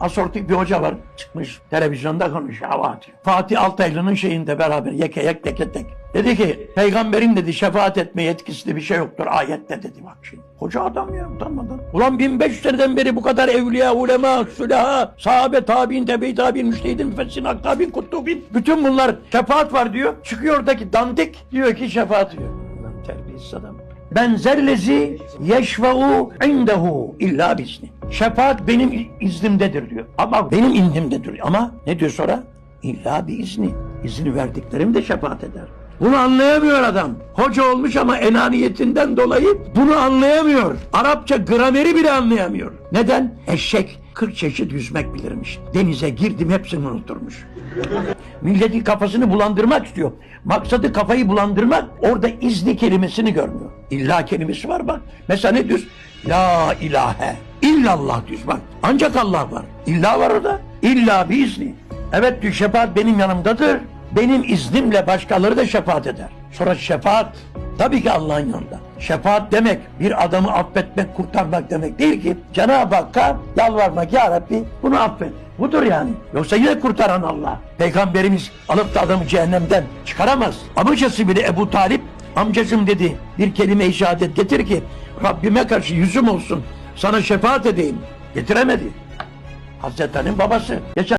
asortik bir hoca var. Çıkmış televizyonda konuşuyor. hava. Fatih Altaylı'nın şeyinde beraber yeke yek teke tek. Dedi ki peygamberin dedi şefaat etme yetkisi bir şey yoktur ayette dedi bak şimdi. Koca adam ya utanmadan. Ulan 1500 seneden beri bu kadar evliya, ulema, sülaha, sahabe, tabi'in, tebe-i tabi'in, müştehidin, müfessirin, aktabin, kutubin. Bütün bunlar şefaat var diyor. Çıkıyor oradaki dandik diyor ki şefaat diyor. Lan terbiyesiz adam. Ben zellezi yeşfe'u indehu illa bizni. Şefaat benim iznimdedir diyor. Ama benim indimdedir. Ama ne diyor sonra? İlla bir izni. İzni verdiklerim de şefaat eder. Bunu anlayamıyor adam. Hoca olmuş ama enaniyetinden dolayı bunu anlayamıyor. Arapça grameri bile anlayamıyor. Neden? Eşek 40 çeşit yüzmek bilirmiş. Denize girdim hepsini unuturmuş. Milletin kafasını bulandırmak istiyor. Maksadı kafayı bulandırmak. Orada izni kelimesini görmüyor. İlla kelimesi var bak. Mesela ne diyorsun? La ilahe. illallah diyorsun bak. Ancak Allah var. İlla var orada. İlla bir izni. Evet diyor şefaat benim yanımdadır. Benim iznimle başkaları da şefaat eder. Sonra şefaat tabii ki Allah'ın yanında. Şefaat demek bir adamı affetmek, kurtarmak demek değil ki. Cenab-ı Hakk'a yalvarmak ya Rabbi bunu affet. Budur yani. Yoksa yine kurtaran Allah. Peygamberimiz alıp da adamı cehennemden çıkaramaz. Amcası bile Ebu Talip amcacım dedi bir kelime-i şehadet getir ki Rabbime karşı yüzüm olsun sana şefaat edeyim. Getiremedi. Hazreti Ali'nin babası. Geçen